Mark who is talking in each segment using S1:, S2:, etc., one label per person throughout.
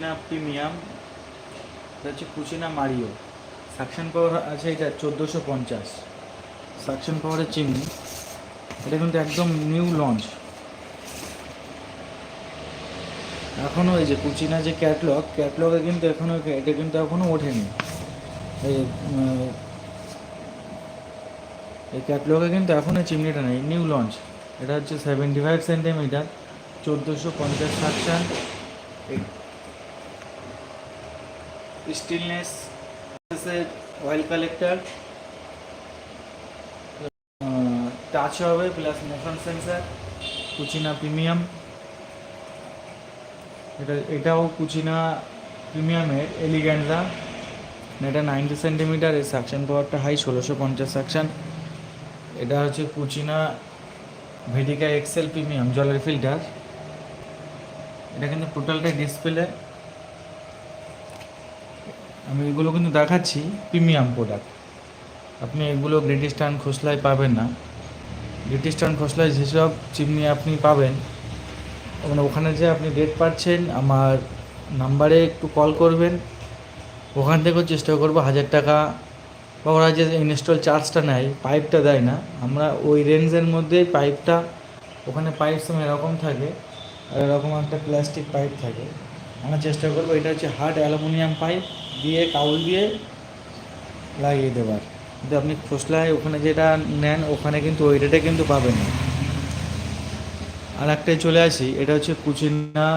S1: Kutchina premium, এটা হচ্ছে Kutchina Mario. Suction পাওয়ার আছে এটা চোদ্দোশো পঞ্চাশ। সাকশন পাওয়ারের চিমনি। এটা কিন্তু একদম নিউ লঞ্চ। এখনও এই যে কুচিনা যে ক্যাটলগ, ক্যাটলগে কিন্তু এখনও এটা কিন্তু এখনও ওঠেনি। এই এই ক্যাটলগে কিন্তু এখনও চিমনিটা নেই। New launch. এটা হচ্ছে সেভেন্টি ফাইভ সেন্টিমিটার, চোদ্দোশো পঞ্চাশ suction. Stainless oil collector touch হবে plus motion sensor Kutchina premium এটা, এটাও কুচিনা প্রিমিয়ামের এলিগ্যান্ডা এটা নাইনটি সেন্টিমিটার এর সাকশন পাওয়ারটা হাই ষোলোশো পঞ্চাশ সাকশন এটা হচ্ছে কুচিনা ভেডিকা এক্সেল প্রিমিয়াম জলের ফিল্টার এটা কিন্তু টোটালটাই ডিসপ্লে আমি এগুলো কিন্তু দেখাচ্ছি, প্রিমিয়াম প্রোডাক্ট আপনি এগুলো গ্রেট ইস্টার্ন খোসলায় পাবেন না। গ্রেট ইস্টার্ন খোসলায় যেসব চিমনি আপনি পাবেন মানে ওখানে যে আপনি ডেট পাচ্ছেন, আমার নাম্বারে একটু কল করবেন। ওখান থেকেও চেষ্টা করব, হাজার টাকা বা ওরা যে ইনস্টল চার্জটা নেয় পাইপটা দেয় না। আমরা ওই রেঞ্জের মধ্যেই পাইপটা ওখানে পাইপ সময় এরকম থাকে, আর এরকম একটা প্লাস্টিক পাইপ থাকে। আমরা চেষ্টা করব, এটা হচ্ছে হার্ড অ্যালুমিনিয়াম পাইপ দিয়ে কাউল দিয়ে লাগিয়ে দেওয়ার কিন্তু আপনি খোসলায় ওখানে যেটা নেন, ওখানে কিন্তু ওই রেটে কিন্তু পাবেন না। আর একটাই চলে আসি, এটা হচ্ছে Kutchina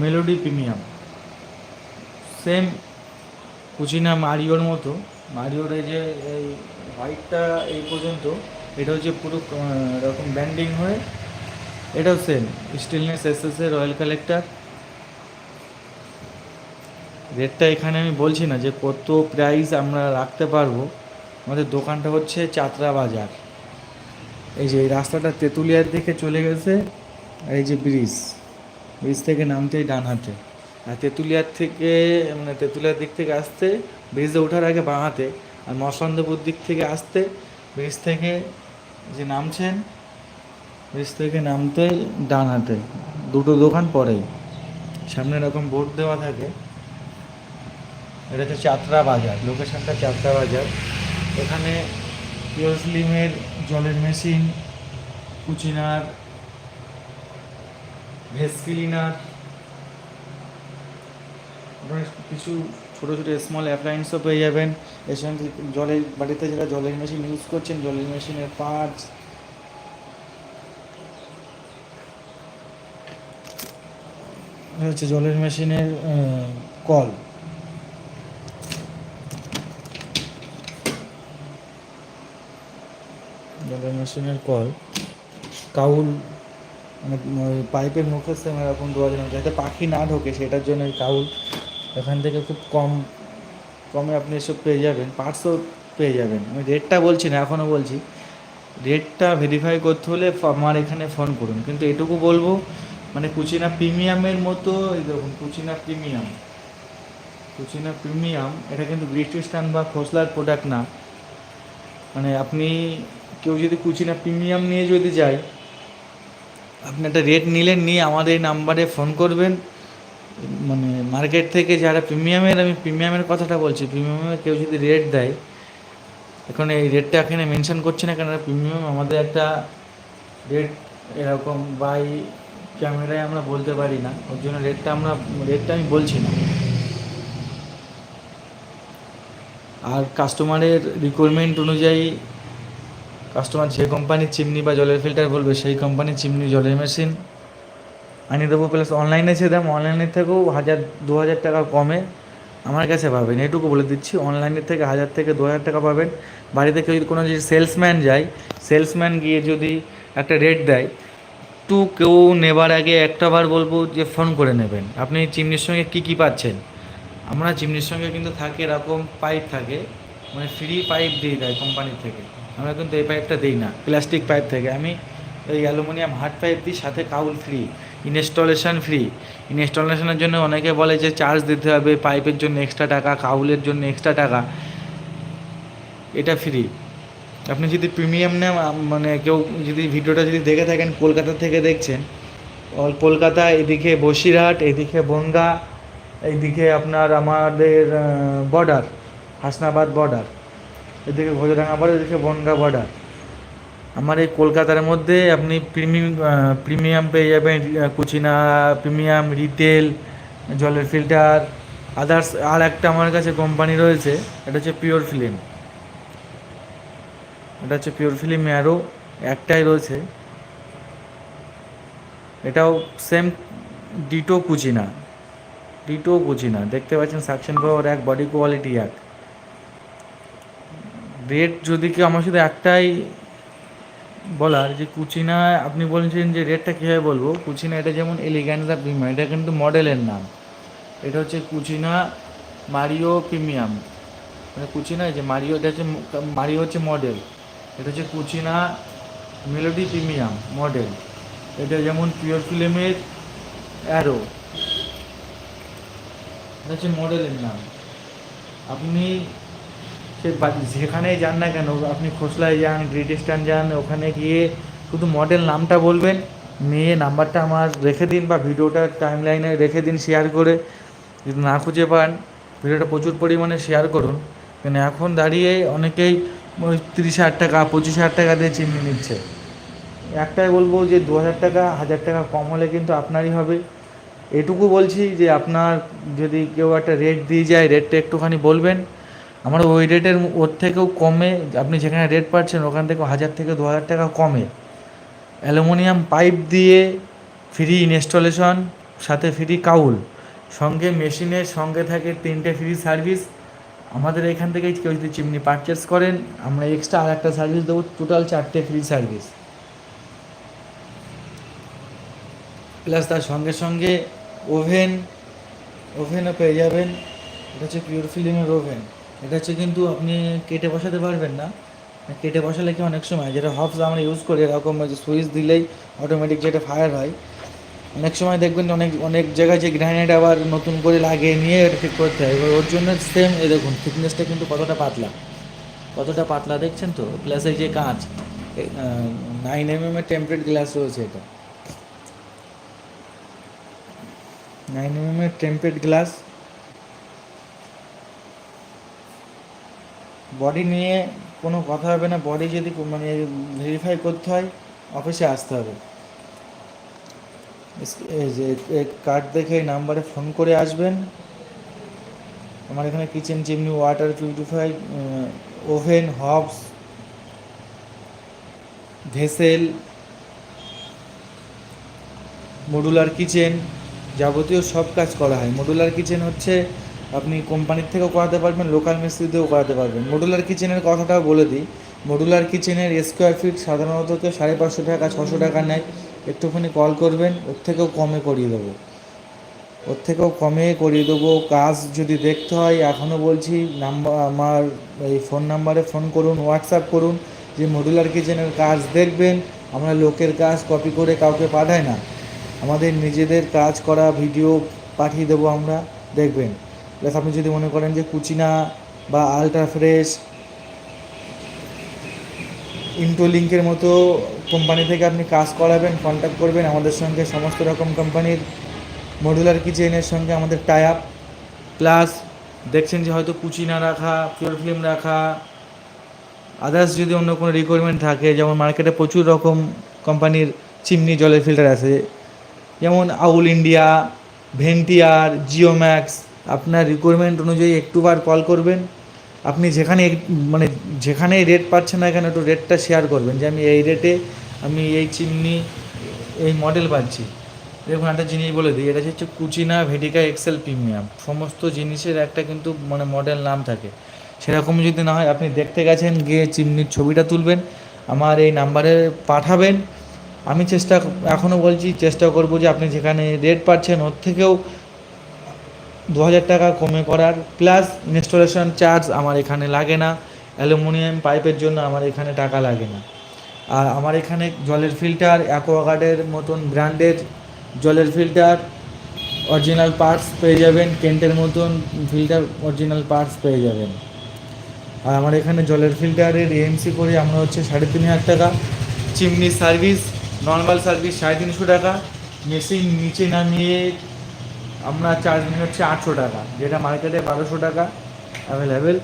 S1: melody premium. Same Kutchina মারিওর মতো, মারিওর এই যে, এই হোয়াইটটা এই পর্যন্ত, এটা হচ্ছে পুরো এরকম ব্যান্ডিং হয়ে, এটাও সেম স্টিলনেস এস এস এর অয়েল কালেক্টর রেটটা এখানে আমি বলছি না যে কত প্রাইস আমরা রাখতে পারব। আমাদের দোকানটা হচ্ছে চাতরা বাজার। এই যে এই রাস্তাটা তেঁতুলিয়ার দিকে চলে গেছে আর এই যে ব্রিজ ব্রিজ থেকে নামতেই ডান হাতে আর তেঁতুলিয়ার থেকে মানে তেঁতুলিয়ার দিক থেকে আসতে, ব্রিজে ওঠার আগে বাঁ হাতে আর মসলন্দপুর দিক থেকে আসতে ব্রিজ থেকে যে নামছেন, ব্রিজ থেকে নামতে ডান হাতে দুটো দোকান পরেই। সামনে এরকম বোর্ড দেওয়া থাকে। এটা হচ্ছে চাতরা বাজার, লোকেশনটা চাতরা বাজার। এখানে পিওসলিমের জলের মেশিন, কুচিনার, ভেজ ক্লিনার কিছু ছোটো ছোটো স্মল অ্যাপ্লায়েন্সও পেয়ে যাবেন। সঙ্গে জলের বাড়িতে যারা জলের মেশিন ইউজ করছেন, জলের মেশিনের পার্টস হচ্ছে জলের মেশিনের কল জলের মেশিনের কল কাউল মানে পাইপের মুখের সেম এরকম দেওয়া যায় যাতে পাখি না ঢোকে, সেটার জন্য কাউল এখান থেকে খুব কম, কমে আপনি এসব পেয়ে যাবেন, পার্টসও পেয়ে যাবেন। আমি রেটটা বলছি না, এখনও বলছি। রেটটা ভেরিফাই করতে হলে আমার এখানে ফোন করুন। কিন্তু এটুকু বলব মানে কুচিনা প্রিমিয়ামের মতো, এই দেখুন কুচিনা প্রিমিয়াম। কুচিনা প্রিমিয়াম, এটা কিন্তু ব্রিটিশটান বা খোসলার প্রোডাক্ট না। মানে আপনি কেউ যদি কুচিনা প্রিমিয়াম নিয়ে যদি যায়, আপনি একটা রেট নিলেন, নিয়ে আমাদের এই নাম্বারে ফোন করবেন। মানে মার্কেট থেকে যারা প্রিমিয়ামের, আমি প্রিমিয়ামের কথাটা বলছি, প্রিমিয়ামের কেউ যদি রেট দেয়, এখন এই রেটটা এখানে মেনশন করছে না কেন, প্রিমিয়াম আমাদের একটা রেট এরকম বাই ক্যামেরায় আমরা বলতে পারি না, ওর জন্য রেটটা আমরা রেটটা আমি বলছি না। আর কাস্টমারের রিকোয়ারমেন্ট অনুযায়ী কাস্টমার যে কোম্পানির চিমনি বা জলের ফিল্টার বলবে সেই কোম্পানির চিমনি জলের মেশিন আনিয়ে দেবো। প্লাস অনলাইনে যে দাম অনলাইনের থেকেও হাজার, দু হাজার টাকা কমে আমার কাছে পাবেন। এটুকু বলে দিচ্ছি অনলাইনের থেকে হাজার থেকে দু হাজার টাকা পাবেন। বাড়িতে কেউ যদি কোনো যদি সেলসম্যান যায় সেলসম্যান গিয়ে যদি একটা রেট দেয় একটু কেউ নেবার আগে একটা বার বলব যে ফোন করে নেবেন। আপনি চিমনির সঙ্গে কী কী পাচ্ছেন? আমরা চিমনির সঙ্গে কিন্তু থাকে, এরকম পাইপ থাকে মানে ফ্রি পাইপ দিয়ে দেয় কোম্পানি থেকে। আমরা কিন্তু এই পাইপটা দিই না প্লাস্টিক পাইপ থেকে। আমি এই অ্যালুমিনিয়াম হার্ড পাইপ দিই, সাথে কাউল ফ্রি ইনস্টলেশন ফ্রি ইনস্টলেশনের জন্য অনেকে বলে যে চার্জ দিতে হবে পাইপের জন্য এক্সট্রা টাকা কাউলের জন্য এক্সট্রা টাকা। এটা ফ্রি আপনি যদি প্রিমিয়াম নেন মানে কেউ যদি ভিডিওটা যদি দেখে থাকেন, কলকাতা থেকে দেখছেন কলকাতা, এদিকে বসিরহাট, এদিকে বনগা এইদিকে আপনার আমাদের বর্ডার হাসনাবাদ বর্ডার এদিকে ভোজরাঙ্গা বর্ডার এদিকে বনগা বর্ডার আমার এই কলকাতার মধ্যে আপনি প্রিমিয়াম প্রিমিয়াম পেয়ে যাবেন কুচিনা প্রিমিয়াম রিটেল জলের ফিল্টার আদার্স আর একটা আমার কাছে কোম্পানি রয়েছে, এটা হচ্ছে পিওর ফিল্ম এটা হচ্ছে পিওর ফিল্ম অ্যারো একটাই রয়েছে। এটাও same ditto Kutchina. Ditto Kutchina দেখতে পাচ্ছেন সাকশন পাওয়ার এক বডি কোয়ালিটি এক। রেট যদি কেউ আমার শুধু একটাই বলার যে কুচিনা, আপনি বলছেন যে রেটটা কীভাবে বলব? কুচিনা এটা যেমন এলিগ্যান্সা প্রিমিয়াম এটা কিন্তু মডেলের নাম। এটা হচ্ছে কুচিনা মারিও প্রিমিয়াম। মানে কুচিনা যে মারিও, এটা হচ্ছে মারিও হচ্ছে মডেল এটা হচ্ছে কুচিনা মেলোডি প্রিমিয়াম মডেল এটা যেমন পিওর ফিল্মের অ্যারো হচ্ছে মডেলের নাম। আপনি সে যেখানেই যান না কেন, আপনি খোসলায় যান গ্রিটিস্টান যান, ওখানে গিয়ে শুধু মডেল নামটা বলবেন, মেয়ে নাম্বারটা আমার রেখে দিন বা ভিডিওটা টাইম লাইনে রেখে দিন শেয়ার করে। যদি না খুঁজে পান, ভিডিওটা প্রচুর পরিমাণে শেয়ার করুন। কেন এখন দাঁড়িয়ে অনেকেই তিরিশ হাজার টাকা, পঁচিশ হাজার টাকা দিয়ে চিমনি নিচ্ছে। একটাই বলব যে দু হাজার টাকা হাজার টাকা কম হলে কিন্তু আপনারই হবে। এটুকু বলছি যে আপনার যদি কেউ একটা রেট দিয়ে যায় রেটটা একটুখানি বলবেন। আমার ওই রেটের ওর থেকেও কমে। আপনি যেখানে রেট পাচ্ছেন, ওখান থেকে হাজার থেকে দু হাজার টাকা কমে। অ্যালুমিনিয়াম পাইপ দিয়ে ফ্রি ইনস্টলেশন সাথে ফ্রি কাউল। সঙ্গে মেশিনের সঙ্গে থাকে তিনটে ফ্রি সার্ভিস আমাদের এখান থেকে কেউ যদি চিমনি পারচেস করেন, আমরা এক্সট্রা আর একটা সার্ভিস দেবো টোটাল চারটে ফ্রি সার্ভিস প্লাস তার সঙ্গে সঙ্গে ওভেন, ওভেনও পেয়ে যাবেন। এটা হচ্ছে পিওর ফিল্মের ওভেন। এটা হচ্ছে কিন্তু আপনি কেটে বসাতে পারবেন না। কেটে বসালে কি অনেক সময় যেটা হবস আমরা ইউজ করি, এরকম যে সুইচ দিলেই অটোমেটিক যেটা ফায়ার হয়, অনেক সময় দেখবেন অনেক অনেক জায়গায় যে গ্রানাইট আবার নতুন করে লাগিয়ে নিয়ে এটা ঠিক করতে হয়। এবার ওর জন্য সেম এই দেখুন থিকনেসটা কিন্তু কতটা পাতলা। কতটা পাতলা, দেখছেন তো? প্লাস এই যে কাঁচ নাইন এম এম এর টেম্পারেট গ্লাস রয়েছে এটা। নাইন এম এর টেম্পারেট গ্লাস বডি নিয়ে কোনো কথা হবে না। বডি যদি মানে ভেরিফাই করতে হয় অফিসে আসতে হবে। যে কার্ড দেখে নাম্বারে ফোন করে আসবেন। আমার এখানে kitchen chimney water purify oven hobs vessel modular kitchen যাবতীয় সব কাজ করা হয়। মডুলার কিচেন হচ্ছে, আপনি কোম্পানির থেকেও করাতে পারবেন লোকাল মিস্ত্রি দিয়েও করাতে পারবেন। মডুলার কিচেনের কথাটাও বলে দিই। মডুলার কিচেনের স্কোয়ার ফিট সাধারণত কেউ সাড়ে পাঁচশো টাকা, ছশো টাকা নেয়। একটুখানি কল করবেন, ওর থেকেও কমে করিয়ে দেবো। ওর থেকেও কমে করিয়ে দেবো। কাজ যদি দেখতে হয়, এখনও বলছি নাম্বার আমার এই ফোন নাম্বারে ফোন করুন হোয়াটসঅ্যাপ করুন, যে মডুলার কিচেনের কাজ দেখবেন, আমরা লোকের কাজ কপি করে কাউকে পাঠাই না। আমাদের নিজেদের কাজ করা ভিডিও পাঠিয়ে দেবো আমরা, দেখবেন। প্লাস আপনি যদি মনে করেন যে কুচিনা বা আলট্রা ফ্রেশ ইন্টোলিঙ্কের মতো কোম্পানি থেকে আপনি কাজ করাবেন কন্ট্যাক্ট করবেন, আমাদের সঙ্গে সমস্ত রকম কোম্পানির মডুলার কিচেনের সঙ্গে আমাদের টাই আপ প্লাস দেখছেন যে হয়তো কুচিনা রাখা পিওর ফিল্ম রাখা আদার্স যদি অন্য কোনো রিকোয়ারমেন্ট থাকে, যেমন মার্কেটে প্রচুর রকম কোম্পানির চিমনি জলের ফিল্টার আছে। যেমন আউল ইন্ডিয়া, ভেন্টিয়ার জিও ম্যাক্স আপনার রিকোয়ারমেন্ট অনুযায়ী একটুবার কল করবেন। আপনি যেখানে মানে যেখানে রেট পাচ্ছেন না এখানে একটু রেটটা শেয়ার করবেন। যে আমি এই রেটে আমি এই চিমনি, এই মডেল পাচ্ছি দেখুন, একটা জিনিস বলে দিই, এটা হচ্ছে কুচিনা ভেটিকা এক্সেল প্রিমিয়াম সমস্ত জিনিসের একটা কিন্তু মানে মডেল নাম থাকে। সেরকম যদি না হয়, আপনি দেখতে গেছেন, গিয়ে চিমনির ছবিটা তুলবেন। আমার এই নাম্বারে পাঠাবেন। আমি চেষ্টা এখনও বলছি, চেষ্টা করব যে আপনি যেখানে রেট পাচ্ছেন, ওর থেকেও দু হাজার টাকা কমে করার। প্লাস ইনস্টলেশন চার্জ আমার এখানে লাগে না। অ্যালুমিনিয়াম পাইপের জন্য আমার এখানে টাকা লাগে না। আর আমার এখানে জলের ফিল্টার অ্যাকোয়াগার্ডের মতন ব্র্যান্ডের জলের ফিল্টার অরিজিনাল পার্টস পেয়ে যাবেন, কেন্টের মতন ফিল্টার অরিজিনাল পার্টস পেয়ে যাবেন। আর আমার এখানে জলের ফিল্টারের এএমসি করে আমরা হচ্ছে সাড়ে তিন হাজার টাকা। চিমনি সার্ভিস নর্মাল সার্ভিস সাড়ে তিনশো টাকা, মেশিন নিচে নামিয়ে আমরা চার্জ নিই হচ্ছে আটশো টাকা, যেটা মার্কেটে বারোশো টাকা অ্যাভেলেবেল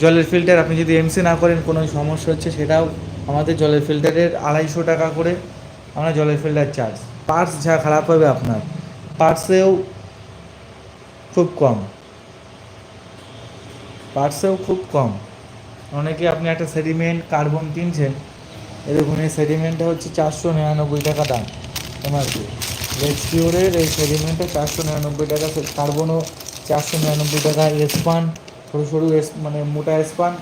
S1: জলের ফিল্টার আপনি যদি এমসি না করেন, কোনো সমস্যা হচ্ছে সেটাও আমাদের জলের ফিল্টারের আড়াইশো টাকা করে আমরা জলের ফিল্টার চার্জ পার্টস যা খারাপ হবে আপনার পার্টসেও খুব কম। পার্টসেও খুব কম। অনেকে আপনি একটা সেডিমেন্ট কার্বন কিনছেন এরকম এই সেডিমেন্টটা হচ্ছে চারশো নিরানব্বই টাকা দাম। এমআরপি। পিওরের এই সেডিমেন্টটা চারশো নিরানব্বই টাকা। কার্বনও চারশো নিরানব্বই টাকা, এসপান, সরু সরু মানে মোটা এসপান।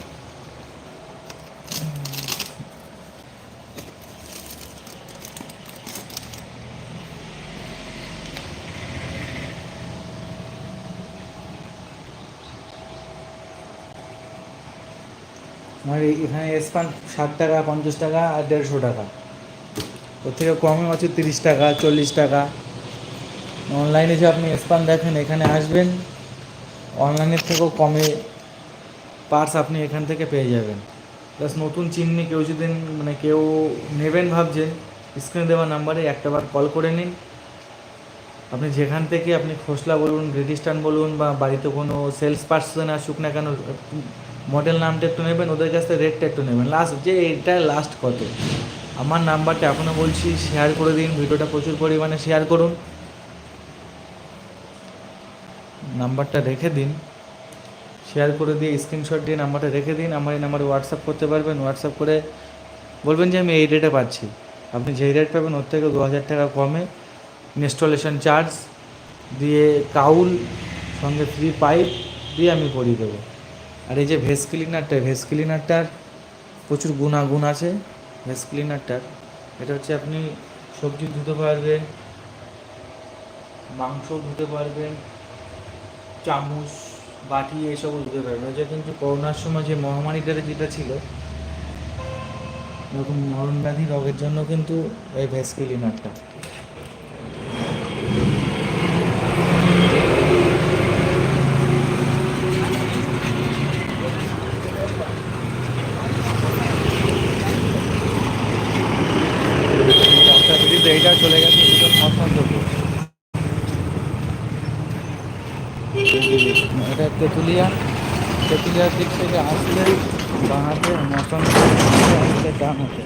S1: আমার এখানে এসপান ষাট টাকা, পঞ্চাশ টাকা আর দেড়শো টাকা। ওর থেকে কমে আছে তিরিশ টাকা, চল্লিশ টাকা। অনলাইনে যে আপনি এসপান দেখেন, এখানে আসবেন অনলাইনের থেকেও কমে পার্স আপনি এখান থেকে পেয়ে যাবেন। প্লাস নতুন চিমনি কেউ যদি মানে কেউ নেবেন ভাবছেন স্ক্রিনে দেওয়া নাম্বারে একটাবার কল করে নিন। আপনি যেখান থেকে আপনি খোসলা বলুন রেজিস্টান বলুন বা বাড়িতে কোনো সেলস পার্সন আসুক না কেন মডেল নামটা একটু নেবেন, ওদের কাছ থেকে রেটটা একটু নেবেন। লাস্ট যে এটা লাস্ট কত? আমার নাম্বারটা এখনও বলছি শেয়ার করে দিন, ভিডিওটা প্রচুর পরিমাণে শেয়ার করুন। নাম্বারটা রেখে দিন। শেয়ার করে দিয়ে স্ক্রিনশট দিয়ে নাম্বারটা রেখে দিন। আমার এই নাম্বারে হোয়াটসঅ্যাপ করতে পারবেন। হোয়াটসঅ্যাপ করে বলবেন যে, আমি এই রেটে পাচ্ছি। আপনি যেই রেট পাবেন, ওর থেকে দু হাজার টাকা কমে ইনস্টলেশন চার্জ দিয়ে কাউল সঙ্গে ফ্রি পাইপ দিয়ে আমি করিয়ে দেবো। আর এই যে ভেস ক্লিনারটা ভেস ক্লিনারটার প্রচুর গুণাগুণ আছে ভেস ক্লিনারটার এটা হচ্ছে আপনি সবজি ধুতে পারবেন, মাংস ধুতে পারবেন, চামচ, বাটি এসবও ধুতে পারবেন। যে কিন্তু করোনার সময় যে মহামারীটা যেটা ছিল, এরকম মরণ ব্যাধি রোগের জন্য কিন্তু এই ভেস ক্লিনারটা রাস্তা ব্রিজ এইটা চলে গেছে দুজন মসন্তপুর এটা তেঁতুলিয়া তেঁতুলিয়ার দিক থেকে আসলে বাঁ হাতে মসন্তপুর আসলে ডান হাতে